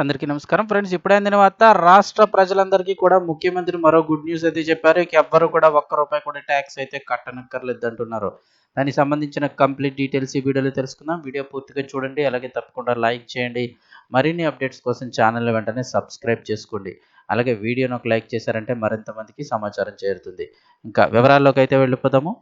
అందరికీ నమస్కారం. ఫ్రెండ్స్ ఇప్పుడైన తర్వాత వార్త రాష్ట్ర ప్రజలందరికీ కూడా ముఖ్యమంత్రి మరో గుడ్ న్యూస్ అయితే చెప్పారు. ఇక ఎవ్వరు కూడా ఒక్క రూపాయి కూడా ట్యాక్స్ అయితే కట్టనక్కర్లేదు అంటున్నారు దానికి సంబంధించిన కంప్లీట్ డీటెయిల్స్ ఈ వీడియోలో తెలుసుకుందాం. వీడియో పూర్తిగా చూడండి. అలాగే తప్పకుండా లైక్ చేయండి. మరిన్ని అప్డేట్స్ కోసం ఛానల్ వెంటనే సబ్స్క్రైబ్ చేసుకోండి. అలాగే వీడియోను ఒక లైక్ చేశారంటే మరింత మందికి సమాచారం చేరుతుంది. ఇంకా వివరాల్లోకి అయితే వెళ్ళిపోదాము.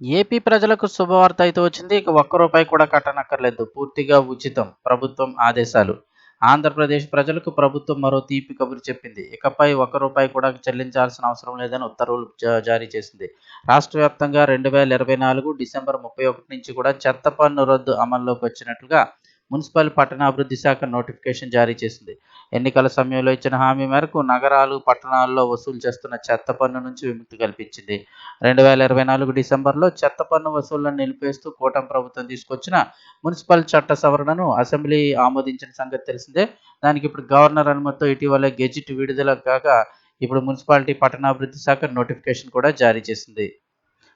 ఏపీ ప్రజలకు శుభవార్త అయితే వచ్చింది. ఇక ఒక్క రూపాయి కూడా కట్టనక్కర్లేదు. పూర్తిగా ఉచితం ప్రభుత్వం ఆదేశాలు. ఆంధ్రప్రదేశ్ ప్రజలకు ప్రభుత్వం మరో తీపి కబురు చెప్పింది. ఇకపై ఒక్క రూపాయి కూడా చెల్లించాల్సిన అవసరం లేదని ఉత్తర్వులు జా- జారీ చేసింది. రాష్ట్ర వ్యాప్తంగా రెండు వేల ఇరవై నాలుగు డిసెంబర్ ముప్పై ఒకటి నుంచి కూడా చెత్త పన్ను రద్దు అమల్లోకి వచ్చినట్లుగా మున్సిపల్ పట్టణాభివృద్ధి శాఖ నోటిఫికేషన్ జారీ చేసింది. ఎన్నికల సమయంలో ఇచ్చిన హామీ మేరకు నగరాలు పట్టణాల్లో వసూలు చేస్తున్న చెత్త పన్ను నుంచి విముక్తి కల్పించింది. రెండు వేల ఇరవై నాలుగు డిసెంబర్లో చెత్త పన్ను వసూళ్ళను నిలిపేస్తూ కూటమి ప్రభుత్వం తీసుకొచ్చిన మున్సిపల్ చట్ట సవరణను అసెంబ్లీ ఆమోదించిన సంగతి తెలిసిందే. దానికి ఇప్పుడు గవర్నర్ అనుమతితో ఇటీవల గెజిట్ విడుదల కాగా ఇప్పుడు మున్సిపాలిటీ పట్టణాభివృద్ధి శాఖ నోటిఫికేషన్ కూడా జారీ చేసింది.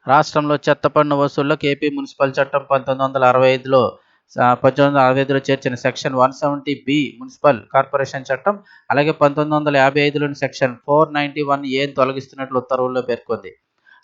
రాష్ట్రంలో చెత్త పన్ను వసూళ్ళకు ఏపీ మున్సిపల్ చట్టం పంతొమ్మిది వందల అరవై ఐదులో పంతొమ్మిది వందల అరవై ఐదులో చేర్చిన section one seventy B municipal corporation చట్టం అలాగే పంతొమ్మిది వందల యాభై ఐదులోని సెక్షన్ ఫోర్ నైంటీ వన్ ఏను తొలగిస్తున్నట్లు ఉత్తర్వుల్లో పేర్కొంది.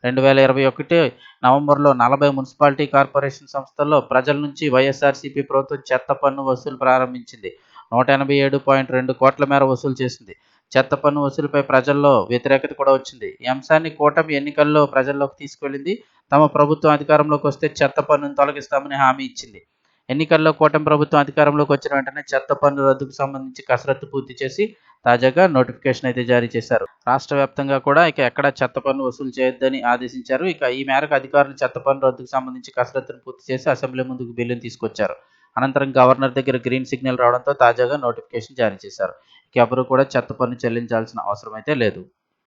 రెండు వేల ఇరవై ఒకటి నవంబర్లో నలభై మున్సిపాలిటీ కార్పొరేషన్ సంస్థల్లో ప్రజల నుంచి వైఎస్ఆర్సీపీ ప్రభుత్వం చెత్త పన్ను వసూలు ప్రారంభించింది. నూట ఎనభై ఏడు పాయింట్ రెండు కోట్ల మేర వసూలు చేసింది. చెత్త పన్ను వసూలుపై ప్రజల్లో వ్యతిరేకత కూడా వచ్చింది. ఈ అంశాన్ని కూటమి ఎన్నికల్లో ప్రజల్లోకి తీసుకెళ్ళింది తమ ప్రభుత్వం అధికారంలోకి వస్తే చెత్త పన్నును తొలగిస్తామని హామీ ఇచ్చింది. ఎన్నికల్లో కూటమి ప్రభుత్వం అధికారంలోకి వచ్చిన వెంటనే చెత్త పన్ను రద్దుకు సంబంధించి కసరత్తు పూర్తి చేసి తాజాగా నోటిఫికేషన్ అయితే జారీ చేశారు. రాష్ట్ర వ్యాప్తంగా కూడా ఇక ఎక్కడ చెత్త పన్ను వసూలు చేయొద్దని ఆదేశించారు. ఇక ఈ మేరకు అధికారులు చెత్త పన్ను రద్దుకు సంబంధించి కసరత్తును పూర్తి చేసి అసెంబ్లీ ముందుకు బిల్లును తీసుకొచ్చారు. అనంతరం గవర్నర్ దగ్గర గ్రీన్ సిగ్నల్ రావడంతో తాజాగా నోటిఫికేషన్ జారీ చేశారు. ఇక ఎవరు కూడా చెత్త పన్ను చెల్లించాల్సిన అవసరం అయితే లేదు.